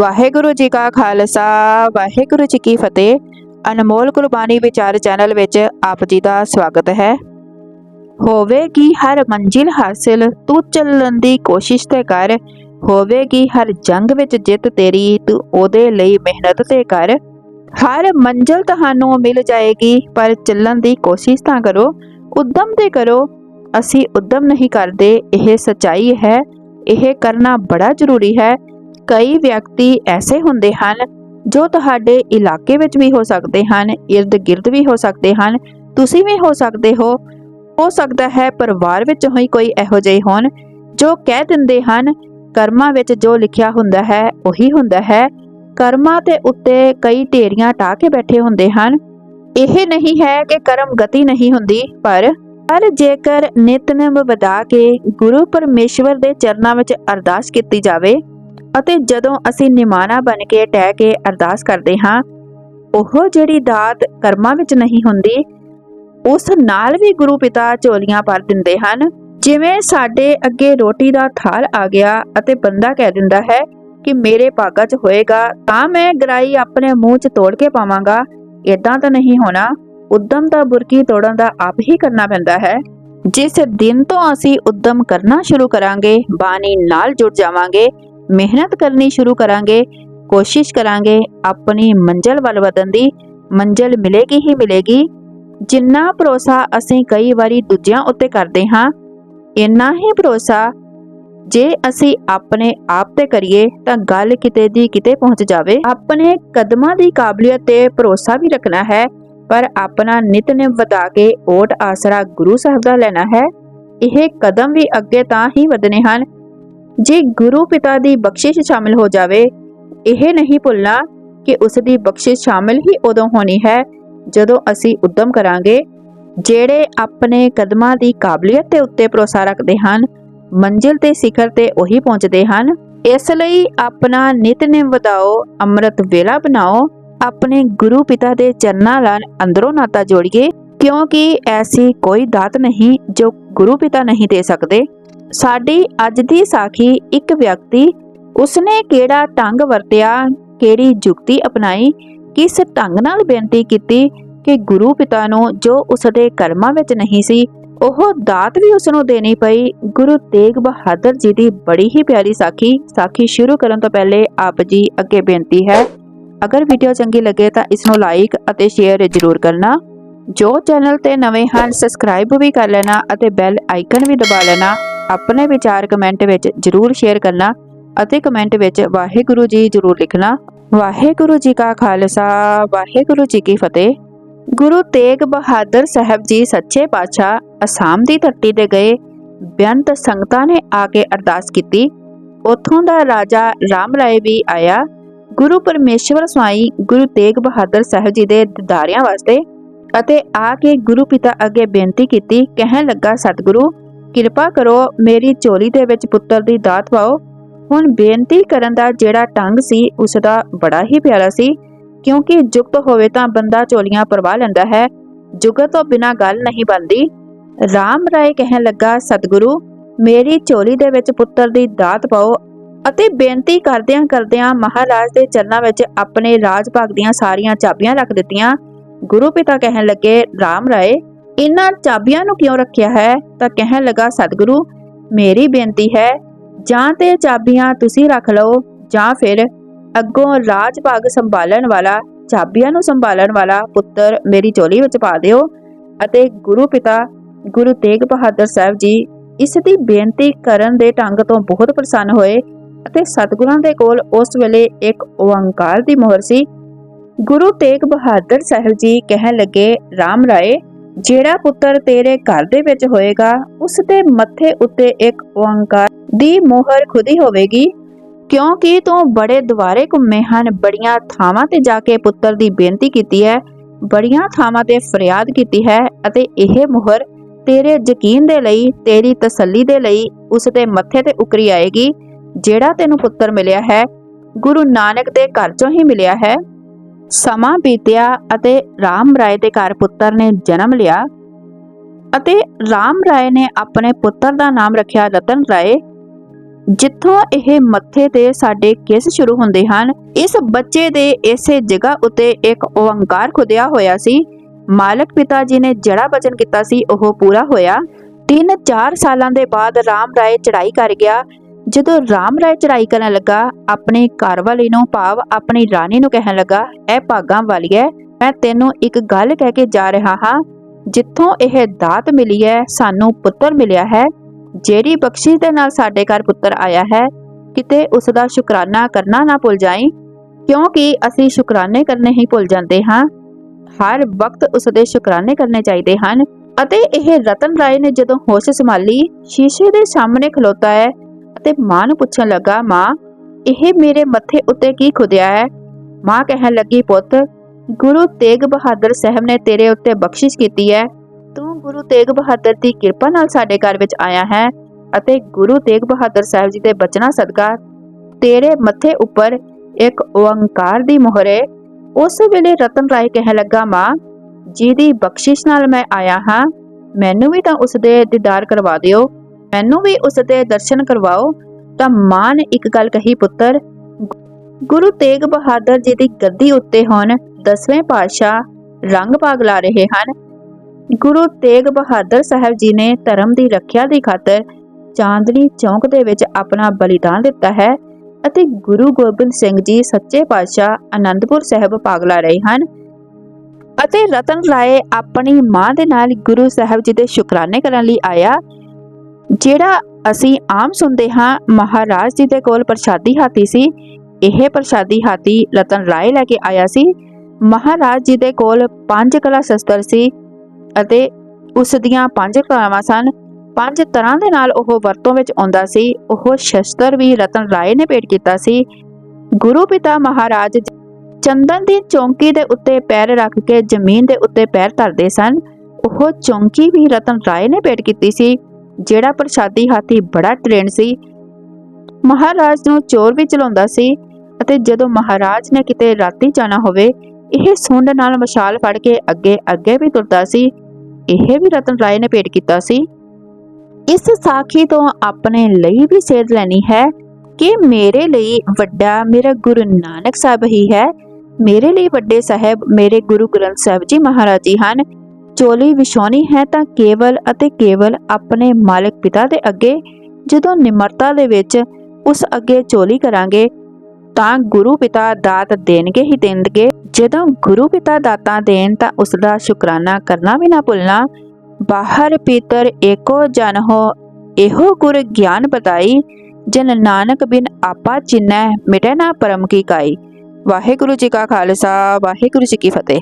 ਵਾਹਿਗੁਰੂ ਜੀ ਕਾ ਖਾਲਸਾ, ਵਾਹਿਗੁਰੂ ਜੀ ਕੀ ਫਤਿਹ। ਅਨਮੋਲ ਕੁਰਬਾਨੀ ਵਿਚਾਰ ਚੈਨਲ ਵਿੱਚ ਆਪ ਜੀ ਦਾ ਸਵਾਗਤ ਹੈ। ਹੋਵੇਗੀ ਹਰ ਮੰਜ਼ਿਲ ਹਾਸਿਲ, ਤੂੰ ਚੱਲਣ ਦੀ ਕੋਸ਼ਿਸ਼ ਤੇ ਕਰ। ਹੋਵੇਗੀ ਹਰ ਜੰਗ ਵਿੱਚ ਜਿੱਤ ਤੇਰੀ, ਤੂੰ ਉਹਦੇ ਲਈ ਮਿਹਨਤ ਤੇ ਕਰ। ਹਰ ਮੰਜ਼ਿਲ ਤੁਹਾਨੂੰ ਮਿਲ ਜਾਏਗੀ, ਪਰ ਚੱਲਣ ਦੀ ਕੋਸ਼ਿਸ਼ ਤਾਂ ਕਰੋ, ਉਦਮ ਤੇ ਕਰੋ। ਅਸੀਂ ਉਦਮ ਨਹੀਂ ਕਰਦੇ, ਇਹ ਸਚਾਈ ਹੈ, ਇਹ ਕਰਨਾ ਬੜਾ ਜ਼ਰੂਰੀ ਹੈ। ਕਈ ਵਿਅਕਤੀ ਐਸੇ ਹੁੰਦੇ ਹਨ ਜੋ ਤੁਹਾਡੇ ਇਲਾਕੇ ਵਿੱਚ ਵੀ ਹੋ ਸਕਦੇ ਹਨ ird ਗਿਰਦ ਵੀ ਹੋ ਸਕਦੇ ਹਨ, ਤੁਸੀਂ ਵੀ ਹੋ ਸਕਦੇ ਹੋ। ਹੋ ਸਕਦਾ ਹੈ ਪਰਿਵਾਰ ਵਿੱਚ ਹੀ ਕੋਈ ਇਹੋ ਜਿਹੇ ਹੋਣ ਜੋ ਕਹਿ ਦਿੰਦੇ ਹਨ, ਕਰਮਾਂ ਵਿੱਚ ਜੋ ਲਿਖਿਆ ਹੁੰਦਾ ਹੈ, ਉਹੀ ਹੁੰਦਾ ਹੈ। ਕਰਮਾਂ ਦੇ ਉੱਤੇ ਕਈ ਢੇਰੀਆਂ ਟਾ ਕੇ ਬੈਠੇ ਹੁੰਦੇ ਹਨ। ਇਹ ਨਹੀਂ ਹੈ ਕਿ ਕਰਮ ਗਤੀ ਨਹੀਂ ਹੁੰਦੀ, ਪਰ ਪਰ ਜੇਕਰ ਨਿਤਨੇਮ ਵਧਾ ਕੇ ਗੁਰੂ ਪਰਮੇਸ਼ਵਰ ਦੇ ਚਰਨਾਂ ਵਿੱਚ ਅਰਦਾਸ ਕੀਤੀ ਜਾਵੇ ਅਤੇ ਜਦੋਂ ਅਸੀਂ ਨਿਮਾਣਾ ਬਣ ਕੇ ਟਹਿ ਕੇ ਅਰਦਾਸ ਕਰਦੇ ਹਾਂ, ਉਹ ਜਿਹੜੀ ਦਾਤ ਕਰਮਾਂ ਵਿੱਚ ਨਹੀਂ ਹੁੰਦੀ, ਉਸ ਨਾਲ ਵੀ ਗੁਰੂ ਪਿਤਾ ਝੋਲੀਆਂ ਭਰ ਦਿੰਦੇ ਹਨ। ਜਿਵੇਂ ਸਾਡੇ ਅੱਗੇ ਰੋਟੀ ਦਾ ਥਾਲ ਆ ਗਿਆ ਅਤੇ ਬੰਦਾ ਕਹਿ ਦਿੰਦਾ ਹੈ ਕਿ ਮੇਰੇ ਭਾਗਾ 'ਚ ਹੋਏਗਾ, ਤਾਂ ਮੈਂ ਗਰਾਈ ਆਪਣੇ ਮੂੰਹ 'ਚ ਤੋੜ ਕੇ ਪਾਵਾਂਗਾ। ਇਦਾਂ ਤਾਂ ਨਹੀਂ ਹੋਣਾ। ਉਦਮ ਤਾਂ ਬੁਰਕੀ ਤੋੜਨ ਦਾ ਆਪ ਹੀ ਕਰਨਾ ਪੈਂਦਾ ਹੈ। ਜਿਸ ਦਿਨ ਤੋਂ ਅਸੀਂ ਉਦਮ ਕਰਨਾ ਸ਼ੁਰੂ ਕਰਾਂਗੇ, ਬਾਣੀ ਨਾਲ ਜੁੜ ਜਾਵਾਂਗੇ। ਮਿਹਨਤ ਕਰਨੀ ਸ਼ੁਰੂ ਕਰਾਂਗੇ, ਕੋਸ਼ਿਸ਼ ਕਰਾਂਗੇ ਆਪਣੀ ਮੰਜ਼ਲ ਵੱਲ ਵਧਣ ਦੀ। ਮੰਜ਼ਲ ਮਿਲੇਗੀ ਹੀ ਮਿਲੇਗੀ। ਜਿੰਨਾ ਭਰੋਸਾ ਅਸੀਂ ਕਈ ਵਾਰੀ ਦੂਜਿਆਂ ਉੱਤੇ ਕਰਦੇ ਹਾਂ, ਇੰਨਾ ਹੀ ਭਰੋਸਾ ਜੇ ਅਸੀਂ ਆਪਣੇ ਆਪ ਤੇ ਕਰੀਏ ਤਾਂ ਗੱਲ ਕਿਤੇ ਦੀ ਕਿਤੇ ਪਹੁੰਚ ਜਾਵੇ। ਆਪਣੇ ਕਦਮਾਂ ਦੀ ਕਾਬਲੀਅਤ ਤੇ ਭਰੋਸਾ ਵੀ ਰੱਖਣਾ ਹੈ, ਪਰ ਆਪਣਾ ਨਿਤਨੇਮ ਵਧਾ ਕੇ ਓਟ ਆਸਰਾ ਗੁਰੂ ਸਾਹਿਬ ਦਾ ਲੈਣਾ ਹੈ। ਇਹ ਕਦਮ ਵੀ ਅੱਗੇ ਤਾਂ ਹੀ ਵਧਨੇ ਹਨ ਜੇ ਗੁਰੂ ਪਿਤਾ ਦੀ ਬਖਸ਼ਿਸ਼ ਸ਼ਾਮਿਲ ਹੋ ਜਾਵੇ, ਇਹ ਨਹੀਂ ਭੁੱਲਣਾ ਕਿ ਉਸ ਦੀ ਬਖਸ਼ਿਸ਼ ਸ਼ਾਮਿਲ ਹੀ ਉਦੋਂ ਹੋਣੀ ਹੈ, ਜਦੋਂ ਅਸੀਂ ਉਦਮ ਕਰਾਂਗੇ, ਜਿਹੜੇ ਆਪਣੇ ਕਦਮਾਂ ਦੀ ਕਾਬਲੀਅਤ ਦੇ ਉੱਤੇ ਭਰੋਸਾ ਰੱਖਦੇ ਹਨ, ਮੰਜ਼ਿਲ ਤੇ ਸਿਖਰ ਤੇ ਉਹੀ ਪਹੁੰਚਦੇ ਹਨ। ਇਸ ਲਈ ਆਪਣਾ ਨਿਤਨੇਮ ਵਧਾਓ, ਅੰਮ੍ਰਿਤ ਵੇਲਾ ਬਣਾਓ, ਆਪਣੇ ਗੁਰੂ ਪਿਤਾ ਦੇ ਚਰਨਾਂ ਨਾਲ ਅੰਦਰੋਂ ਨਾਤਾ ਜੋੜੀਏ, ਕਿਉਂਕਿ ਐਸੀ ਕੋਈ ਦਾਤ ਨਹੀਂ ਜੋ ਗੁਰੂ ਪਿਤਾ ਨਹੀਂ ਦੇ ਸਕਦੇ। ਸਾਡੀ ਅੱਜ ਦੀ ਸਾਖੀ ਇੱਕ ਵਿਅਕਤੀ ਉਸਨੇ ਕਿਹੜਾ ਢੰਗ ਵਰਤਿਆ, ਕਿਹੜੀ ਯੁਕਤੀ ਅਪਣਾਈ, ਕਿਸ ਢੰਗ ਨਾਲ ਬੇਨਤੀ ਕੀਤੀ ਕਿ ਗੁਰੂ ਪਿਤਾ ਨੂੰ ਜੋ ਉਸਦੇ ਕਰਮਾਂ ਵਿੱਚ ਨਹੀਂ ਸੀ, ਉਹ ਦਾਤ ਵੀ ਉਸ ਨੂੰ ਦੇਣੀ ਪਈ। ਗੁਰੂ ਤੇਗ ਬਹਾਦਰ ਜੀ ਦੀ ਬੜੀ ਹੀ ਪਿਆਰੀ ਸਾਖੀ। ਸਾਖੀ ਸ਼ੁਰੂ ਕਰਨ ਤੋਂ ਪਹਿਲੇ ਆਪ ਜੀ ਅੱਗੇ ਬੇਨਤੀ ਹੈ, ਅਗਰ ਵੀਡੀਓ ਚੰਗੀ ਲੱਗੇ ਤਾਂ ਇਸ ਨੂੰ ਲਾਈਕ ਅਤੇ ਸ਼ੇਅਰ ਜ਼ਰੂਰ ਕਰਨਾ। ਜੋ ਚੈਨਲ ਤੇ ਨਵੇਂ ਹਨ ਸਬਸਕ੍ਰਾਈਬ ਵੀ ਕਰ ਲੈਣਾ ਅਤੇ ਬੈਲ ਆਈਕਨ ਵੀ ਦਬਾ ਲੈਣਾ। ਆਪਣੇ ਵਿਚਾਰ ਕਮੈਂਟ ਵਿੱਚ ਜ਼ਰੂਰ ਸ਼ੇਅਰ ਕਰਨਾ ਅਤੇ ਕਮੈਂਟ ਵਿੱਚ ਵਾਹਿਗੁਰੂ ਜੀ ਜ਼ਰੂਰ ਲਿਖਣਾ। ਵਾਹਿਗੁਰੂ ਜੀ ਕਾ ਖਾਲਸਾ, ਵਾਹਿਗੁਰੂ ਜੀ ਕੀ ਫਤਿਹ। ਗੁਰੂ ਤੇਗ ਬਹਾਦਰ ਸਾਹਿਬ ਜੀ ਸੱਚੇ ਪਾਤਸ਼ਾਹ ਅਸਾਮ ਦੀ ਧਰਤੀ ਤੇ ਗਏ। ਬੇਅੰਤ ਸੰਗਤਾਂ ਨੇ ਆ ਕੇ ਅਰਦਾਸ ਕੀਤੀ। ਉੱਥੋਂ ਦਾ ਰਾਜਾ ਰਾਮ ਰਾਏ ਵੀ ਆਇਆ। ਗੁਰੂ ਪਰਮੇਸ਼ਵਰ ਸਵਾਈ ਗੁਰੂ ਤੇਗ ਬਹਾਦਰ ਸਾਹਿਬ ਜੀ ਦੇ ਦਿਦਾਰਿਆਂ ਵਾਸਤੇ ਅਤੇ ਆ ਕੇ ਗੁਰੂ ਪਿਤਾ ਅੱਗੇ ਬੇਨਤੀ ਕੀਤੀ, ਕਹਿਣ ਲੱਗਾ, ਸਤਿਗੁਰੂ ਕਿਰਪਾ ਕਰੋ ਮੇਰੀ ਝੋਲੀ ਦੇ ਵਿੱਚ ਪੁੱਤਰ ਦੀ ਦਾਤ ਪਾਓ ਹੁਣ ਬੇਨਤੀ ਕਰਨ ਦਾ ਜਿਹੜਾ ਢੰਗ ਸੀ ਉਸ ਦਾ ਬੜਾ ਹੀ ਪਿਆਰਾ ਸੀ। ਕਿਉਂਕਿ ਜੁਗਤ ਹੋਵੇ ਤਾਂ ਬੰਦਾ ਝੋਲੀਆਂ ਪਰਵਾ ਲੈਂਦਾ ਹੈ। ਜੁਗਤ ਤੋਂ ਬਿਨਾ ਗੱਲ ਨਹੀਂ ਬਣਦੀ। ਰਾਮ ਰਾਏ ਕਹਿਣ ਲੱਗਾ, ਸਤਿਗੁਰੂ, ਮੇਰੀ ਝੋਲੀ ਦੇ ਵਿੱਚ ਪੁੱਤਰ ਦੀ ਦਾਤ ਪਾਓ। ਅਤੇ ਬੇਨਤੀ ਕਰਦਿਆਂ ਕਰਦਿਆਂ ਮਹਾਰਾਜ ਦੇ ਚਰਨਾਂ ਵਿੱਚ ਆਪਣੇ ਰਾਜ ਭਾਗ ਦੀਆਂ ਸਾਰੀਆਂ ਚਾਬੀਆਂ ਰੱਖ ਦਿੱਤੀਆਂ। ਗੁਰੂ ਪਿਤਾ ਕਹਿਣ ਲੱਗੇ, ਰਾਮ ਰਾਏ ਇਹਨਾਂ ਚਾਬੀਆਂ ਨੂੰ ਕਿਉਂ ਰੱਖਿਆ ਹੈ? ਤਾਂ ਕਹਿਣ ਲੱਗਾ, ਸਤਿਗੁਰੂ, ਮੇਰੀ ਬੇਨਤੀ ਹੈ, ਜਾਂ ਤੇ ਚਾਬੀਆਂ ਤੁਸੀਂ ਰੱਖ ਲਓ, ਜਾਂ ਫਿਰ ਅੱਗੋਂ ਰਾਜ ਭਾਗ ਸੰਭਾਲਣ ਵਾਲਾ, ਚਾਬੀਆਂ ਨੂੰ ਸੰਭਾਲਣ ਵਾਲਾ ਪੁੱਤਰ ਮੇਰੀ ਝੋਲੀ ਵਿੱਚ ਪਾ ਦਿਓ ਅਤੇ ਗੁਰੂ ਪਿਤਾ ਗੁਰੂ ਤੇਗ ਬਹਾਦਰ ਸਾਹਿਬ ਜੀ ਇਸ ਦੀ ਬੇਨਤੀ ਕਰਨ ਦੇ ਢੰਗ ਤੋਂ ਬਹੁਤ ਪ੍ਰਸੰਨ ਹੋਏ ਅਤੇ ਸਤਿਗੁਰਾਂ ਦੇ ਕੋਲ ਉਸ ਵੇਲੇ ਇੱਕ ਓੰਕਾਰ ਦੀ ਮੋਹਰ ਸੀ। ਗੁਰੂ ਤੇਗ ਬਹਾਦਰ ਸਾਹਿਬ ਜੀ ਕਹਿਣ ਲੱਗੇ, ਰਾਮ ਰਾਏ ਜਿਹੜਾ ਪੁੱਤਰ ਤੇਰੇ ਘਰ ਦੇ ਵਿੱਚ ਹੋਏਗਾ, ਉਸ ਦੇ ਮੱਥੇ ਉੱਤੇ ਇੱਕ ਓੰਕਾਰ ਦੀ ਮੋਹਰ ਖੁਦੀ ਹੋਵੇਗੀ, ਕਿਉਂਕਿ ਤੂੰ ਬੜੇ ਦੁਆਰੇ ਘੁੰਮੇ ਹਨ, ਬੜੀਆਂ ਥਾਵਾਂ ਤੇ ਜਾ ਕੇ ਪੁੱਤਰ ਦੀ ਬੇਨਤੀ ਕੀਤੀ ਹੈ, ਬੜੀਆਂ ਥਾਵਾਂ ਤੇ ਫਰਿਆਦ ਕੀਤੀ ਹੈ ਅਤੇ ਇਹ ਮੋਹਰ ਤੇਰੇ ਯਕੀਨ ਦੇ ਲਈ, ਤੇਰੀ ਤਸੱਲੀ ਦੇ ਲਈ ਉਸ ਦੇ ਮੱਥੇ ਤੇ ਉਕਰੀ ਆਏਗੀ, ਜਿਹੜਾ ਤੈਨੂੰ ਪੁੱਤਰ ਮਿਲਿਆ ਹੈ, ਗੁਰੂ ਨਾਨਕ ਦੇ ਘਰ ਚੋਂ ਹੀ ਮਿਲਿਆ ਹੈ। ਸਮਾਂ ਬੀਤਿਆ ਅਤੇ ਰਾਮ ਰਾਏ ਦੇ ਘਰ ਪੁੱਤਰ ਨੇ ਜਨਮ ਲਿਆ ਅਤੇ ਰਾਮ ਰਾਏ ਨੇ ਆਪਣੇ ਪੁੱਤਰ ਦਾ ਨਾਮ ਰੱਖਿਆ ਰਤਨ ਰਾਏ, ਜਿੱਥੋਂ ਇਹ ਮੱਥੇ ਤੇ ਸਾਡੇ ਕਿਸ ਸ਼ੁਰੂ ਹੁੰਦੇ ਹਨ। ਇਸ ਬੱਚੇ ਦੇ ਇਸੇ ਜਗ੍ਹਾ ਉੱਤੇ ਇੱਕ ਓੰਕਾਰ ਖੁਦਿਆ ਹੋਇਆ ਸੀ। ਮਾਲਕ ਪਿਤਾ ਜੀ ਨੇ ਜਿਹੜਾ ਵਚਨ ਕੀਤਾ ਸੀ, ਉਹ ਪੂਰਾ ਹੋਇਆ। 3-4 ਸਾਲਾਂ ਦੇ ਬਾਅਦ ਰਾਮ ਰਾਏ ਚੜਾਈ ਕਰ ਗਿਆ। ਜਦੋਂ ਰਾਮ ਰਾਏ ਚੜਾਈ ਕਰਨ ਲੱਗਾ, ਆਪਣੀ ਘਰਵਾਲੀ ਨੂੰ ਭਾਵ ਆਪਣੀ ਰਾਣੀ ਨੂੰ ਕਹਿਣ ਲੱਗਾ, ਇਹ ਭਾਗਾਂ ਵਾਲੀਏ ਮੈਂ ਤੈਨੂੰ ਇੱਕ ਗੱਲ ਕਹਿ ਕੇ ਜਾ ਰਿਹਾ ਹਾਂ। ਜਿੱਥੋਂ ਇਹ ਦਾਤ ਮਿਲੀ ਹੈ ਸਾਨੂੰ ਪੁੱਤਰ ਮਿਲਿਆ ਹੈ। ਜਿਹੜੀ ਬਖਸ਼ਿਸ਼ ਦੇ ਨਾਲ ਸਾਡੇ ਘਰ ਪੁੱਤਰ ਆਇਆ ਹੈ, ਕਿਤੇ ਉਸ ਦਾ ਸ਼ੁਕਰਾਨਾ ਕਰਨਾ ਨਾ ਭੁੱਲ ਜਾਈਂ, ਕਿਉਂਕਿ ਅਸੀਂ ਸ਼ੁਕਰਾਨੇ ਕਰਨੇ ਹੀ ਭੁੱਲ ਜਾਂਦੇ ਹਾਂ। ਹਰ ਵਕਤ ਉਸ ਦੇ ਸ਼ੁਕਰਾਨੇ ਕਰਨੇ ਚਾਹੀਦੇ ਹਨ। ਅਤੇ ਇਹ ਰਤਨ ਰਾਏ ਨੇ ਜਦੋਂ ਹੋਸ਼ ਸੰਭਾਲੀ, ਸ਼ੀਸ਼ੇ ਦੇ ਸਾਹਮਣੇ ਖਲੋਤਾ ਹੈ ਅਤੇ ਮਾਂ ਨੂੰ ਪੁੱਛਣ ਲੱਗਾ, ਮਾਂ, ਇਹ ਮੇਰੇ ਮੱਥੇ ਉੱਤੇ ਕੀ ਖੁਦਿਆ ਹੈ? ਮਾਂ ਕਹਿਣ ਲੱਗੀ, ਪੁੱਤ, ਗੁਰੂ ਤੇਗ ਬਹਾਦਰ ਸਾਹਿਬ ਨੇ ਤੇਰੇ ਉੱਤੇ ਬਖਸ਼ਿਸ਼ ਕੀਤੀ ਹੈ। ਤੂੰ ਗੁਰੂ ਤੇਗ ਬਹਾਦਰ ਦੀ ਕਿਰਪਾ ਨਾਲ ਸਾਡੇ ਘਰ ਵਿੱਚ ਆਇਆ ਹੈ ਅਤੇ ਗੁਰੂ ਤੇਗ ਬਹਾਦਰ ਸਾਹਿਬ ਜੀ ਦੇ ਬਚਨਾਂ ਸਦਕਾ ਤੇਰੇ ਮੱਥੇ ਉੱਪਰ ਇੱਕ ਓੰਕਾਰ ਦੀ ਮੋਹਰ ਹੈ ਉਸ ਵੇਲੇ ਰਤਨ ਰਾਏ ਕਹਿਣ ਲੱਗਾ, ਮਾਂ, ਜਿਹਦੀ ਬਖਸ਼ਿਸ਼ ਨਾਲ ਮੈਂ ਆਇਆ ਹਾਂ, ਮੈਨੂੰ ਵੀ ਤਾਂ ਉਸ ਦੇ ਦੀਦਾਰ ਕਰਵਾ ਦਿਓ। ਮੈਨੂੰ ਵੀ ਉਸ ਦੇ ਦਰਸ਼ਨ ਕਰਵਾਓ, ਤਾਂ ਮਾਂ ਨੇ ਇੱਕ ਗੱਲ ਕਹੀ, ਪੁੱਤਰ। ਗੁਰੂ ਤੇਗ ਬਹਾਦਰ ਜੀ ਦੀ ਗੱਦੀ ਉੱਤੇ ਹੁਣ ਦਸਵੇਂ ਪਾਤਸ਼ਾਹ ਰੰਗ ਭਾਗ ਲਾ ਰਹੇ ਹਨ। ਗੁਰੂ ਤੇਗ ਬਹਾਦਰ ਸਾਹਿਬ ਜੀ ਨੇ ਧਰਮ ਦੀ ਰੱਖਿਆ ਦੀ ਖਾਤਰ ਚਾਂਦਨੀ ਚੌਂਕ ਦੇ ਵਿੱਚ ਆਪਣਾ ਬਲੀਦਾਨ ਦਿੱਤਾ ਹੈ ਅਤੇ ਗੁਰੂ ਗੋਬਿੰਦ ਸਿੰਘ ਜੀ ਸੱਚੇ ਪਾਤਸ਼ਾਹ ਆਨੰਦਪੁਰ ਸਾਹਿਬ ਭਾਗ ਲਾ ਰਹੇ ਹਨ ਅਤੇ ਰਤਨ ਰਾਏ ਆਪਣੀ ਮਾਂ ਦੇ ਨਾਲ ਗੁਰੂ ਸਾਹਿਬ ਜੀ ਦੇ ਸ਼ੁਕਰਾਨੇ ਕਰਨ ਲਈ ਆਇਆ। ਜਿਹੜਾ ਅਸੀਂ ਆਮ ਸੁਣਦੇ ਹਾਂ, ਮਹਾਰਾਜ ਜੀ ਦੇ ਕੋਲ ਪ੍ਰਸ਼ਾਦੀ ਹਾਥੀ ਸੀ, ਇਹ ਪ੍ਰਸ਼ਾਦੀ ਹਾਥੀ ਰਤਨ ਰਾਏ ਲੈ ਕੇ ਆਇਆ ਸੀ। ਮਹਾਰਾਜ ਜੀ ਦੇ ਕੋਲ ਪੰਜ ਕਲਾ ਸ਼ਸਤਰ ਸੀ ਅਤੇ ਉਸ ਦੀਆਂ ਪੰਜ ਕਲਾਵਾਂ ਸਨ। ਪੰਜ ਤਰ੍ਹਾਂ ਦੇ ਨਾਲ ਉਹ ਵਰਤੋਂ ਵਿੱਚ ਆਉਂਦਾ ਸੀ। ਉਹ ਸ਼ਸਤਰ ਵੀ ਰਤਨ ਰਾਏ ਨੇ ਭੇਟ ਕੀਤਾ ਸੀ। ਗੁਰੂ ਪਿਤਾ ਮਹਾਰਾਜ ਚੰਦਨ ਦੀ ਚੌਂਕੀ ਦੇ ਉੱਤੇ ਪੈਰ ਰੱਖ ਕੇ ਜ਼ਮੀਨ ਦੇ ਉੱਤੇ ਪੈਰ ਧਰਦੇ ਸਨ। ਉਹ ਚੌਂਕੀ ਵੀ ਰਤਨ ਰਾਏ ਨੇ ਭੇਟ ਕੀਤੀ ਸੀ। ਜਿਹੜਾ ਪ੍ਰਸ਼ਾਦੀ ਹਾਥੀ ਬੜਾ ਟ੍ਰੇਨ ਸੀ, ਮਹਾਰਾਜ ਨੂੰ ਚੋਰ ਵੀ ਚਲਾਉਂਦਾ ਸੀ ਅਤੇ ਜਦੋਂ ਮਹਾਰਾਜ ਨੇ ਕਿਤੇ ਰਾਤੀ ਜਾਣਾ ਹੋਵੇ, ਇਹ ਸੁੰਡ ਨਾਲ ਮਸ਼ਾਲ ਫੜ ਕੇ ਅੱਗੇ ਅੱਗੇ ਵੀ ਤੁਰਦਾ ਸੀ, ਇਹ ਵੀ ਰਤਨ ਰਾਏ ਨੇ ਭੇਟ ਕੀਤਾ ਸੀ। ਇਸ ਸਾਖੀ ਤੋਂ ਆਪਣੇ ਲਈ ਵੀ ਸੇਧ ਲੈਣੀ ਹੈ ਕਿ ਮੇਰੇ ਲਈ ਵੱਡਾ ਮੇਰਾ ਗੁਰੂ ਨਾਨਕ ਸਾਹਿਬ ਹੀ ਹੈ। ਮੇਰੇ ਲਈ ਵੱਡੇ ਸਾਹਿਬ ਮੇਰੇ ਗੁਰੂ ਗ੍ਰੰਥ ਸਾਹਿਬ ਜੀ ਮਹਾਰਾਜ ਜੀ ਹਨ। ਚੋਲੀ ਵਿਛਾਉਣੀ ਹੈ ਤਾਂ ਕੇਵਲ ਅਤੇ ਕੇਵਲ ਆਪਣੇ ਮਾਲਕ ਪਿਤਾ ਦੇ ਅੱਗੇ, ਜਦੋਂ ਨਿਮਰਤਾ ਦੇ ਵਿੱਚ ਉਸ ਅੱਗੇ ਚੋਲੀ ਕਰਾਂਗੇ, ਤਾਂ ਗੁਰੂ ਪਿਤਾ ਦਾਤ ਦੇਣਗੇ ਹੀ ਦੇਣਗੇ। ਜਦੋਂ ਗੁਰੂ ਪਿਤਾ ਦਾਤਾਂ ਦੇਣ ਤਾਂ ਉਸ ਦਾ ਸ਼ੁਕਰਾਨਾ ਕਰਨਾ ਵੀ ਨਾ ਭੁੱਲਣਾ। ਬਾਹਰ ਪੀਤਰ ਏਕੋ ਜਨ ਹੋ, ਇਹੋ ਗੁਰ ਗਿਆਨ ਬਤਾਈ ਜਨ ਨਾਨਕ ਬਿਨ ਆਪਾ ਚਿਨੈ ਮਿਟੈ ਨਾ ਪਰਮ ਕੀ ਕਾਈ। ਵਾਹਿਗੁਰੂ ਜੀ ਕਾ ਖਾਲਸਾ, ਵਾਹਿਗੁਰੂ ਜੀ ਕੀ ਫਤਿਹ।